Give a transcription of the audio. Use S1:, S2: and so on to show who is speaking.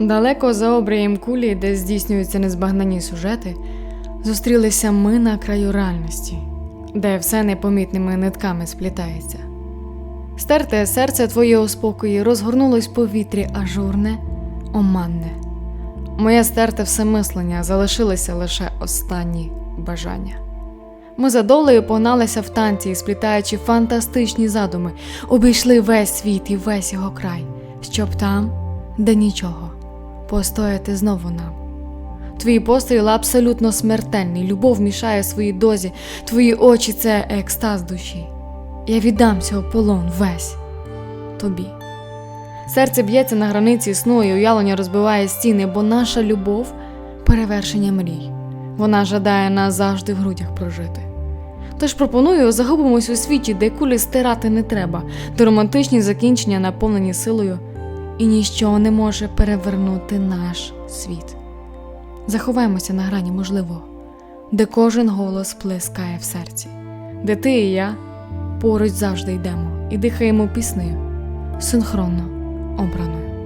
S1: Далеко за обрієм кулі, де здійснюються незбагнані сюжети, зустрілися ми на краю реальності, де все непомітними нитками сплітається. Стерте серце твоєго спокою розгорнулось в повітрі ажурне, оманне. Моє стерте всемислення залишилися лише останні бажання. Ми за долею погналися в танці, сплітаючи фантастичні задуми, обійшли весь світ і весь його край, щоб там, де нічого, постояти знову нам. Твої постріли абсолютно смертельні, любов мішає своїй дозі, твої очі це екстаз душі. Я віддамся у полон весь тобі. Серце б'ється на границі сну і уявлення розбиває стіни, бо наша любов перевершення мрій. Вона жадає нас завжди в грудях прожити. Тож пропоную загубимось у світі, де кулі стирати не треба, де романтичні закінчення наповнені силою, і ніщо не може перевернути наш світ. Заховаємося на грані можливого, де кожен голос плескає в серці, де ти і я поруч завжди йдемо і дихаємо піснею, синхронно обраною.